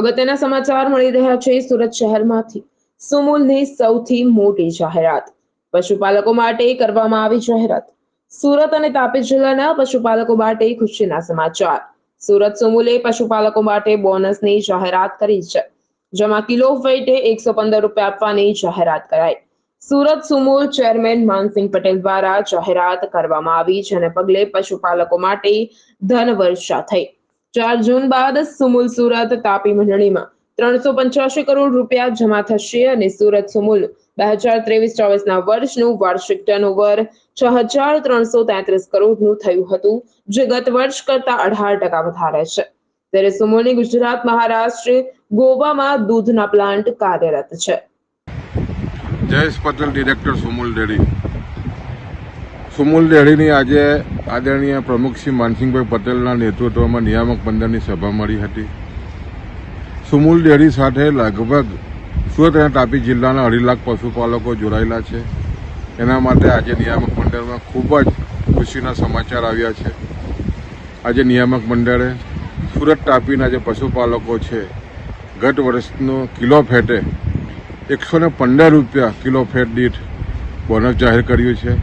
અગત્યના સમાચાર મળી રહ્યા છે સુરત શહેરમાંથી. સુમૂલની સૌથી મોટી જાહેરાત. પશુપાલકો માટે કરવામાં આવી જાહેરાત. સુરત અને તાપી જિલ્લાના પશુપાલકો માટે ખુશીના સમાચાર. સુરત સુમૂલે પશુપાલકો માટે બોનસની જાહેરાત કરી છે, જેમાં કિલો વેટે એકસો પંદર રૂપિયા આપવાની જાહેરાત કરાઈ. સુરત સુમૂલ ચેરમેન માનસિંહ પટેલ દ્વારા જાહેરાત કરવામાં આવી, જેને પગલે પશુપાલકો માટે ધન વર્ષા થઈ. ચાર જૂન બાદ સુમુલ સુરત તાપી મંડળીમાં ત્રણસો પંચ્યાસી કરોડ રૂપિયા જમા થશે અને સુરત સુમુલ બે હજાર ત્રેવીસ ચોવીસના વર્ષનું વાર્ષિક ટર્નઓવર છ હજાર ત્રણસો તેત્રીસ કરોડનું થયું હતું, જે ગત વર્ષ કરતા અઢાર ટકા વધારે છે. ત્યારે સુમુલની ગુજરાત મહારાષ્ટ્ર ગોવામાં દૂધના પ્લાન્ટ કાર્યરત છે. Jayesh Patel director Sumul dairy. Sumul ડેરીની આજે આદરણીય પ્રમુખ શ્રી માનસિંહભાઈ પટેલના નેતૃત્વમાં નિયામક મંડળની સભા મળી હતી. સુમુલ ડેરી સાથે લગભગ સુરત અને તાપી જિલ્લાના અઢી લાખ પશુપાલકો જોડાયેલા છે. એના માટે આજે નિયામક મંડળમાં ખૂબ જ ખુશીના સમાચાર આવ્યા છે. આજે નિયામક મંડળે સુરત તાપીના જે પશુપાલકો છે, ગત વર્ષનો કિલો ફેટે એકસો પંદર રૂપિયા કિલો ફેટ દીઠ બોનસ જાહેર કર્યું છે.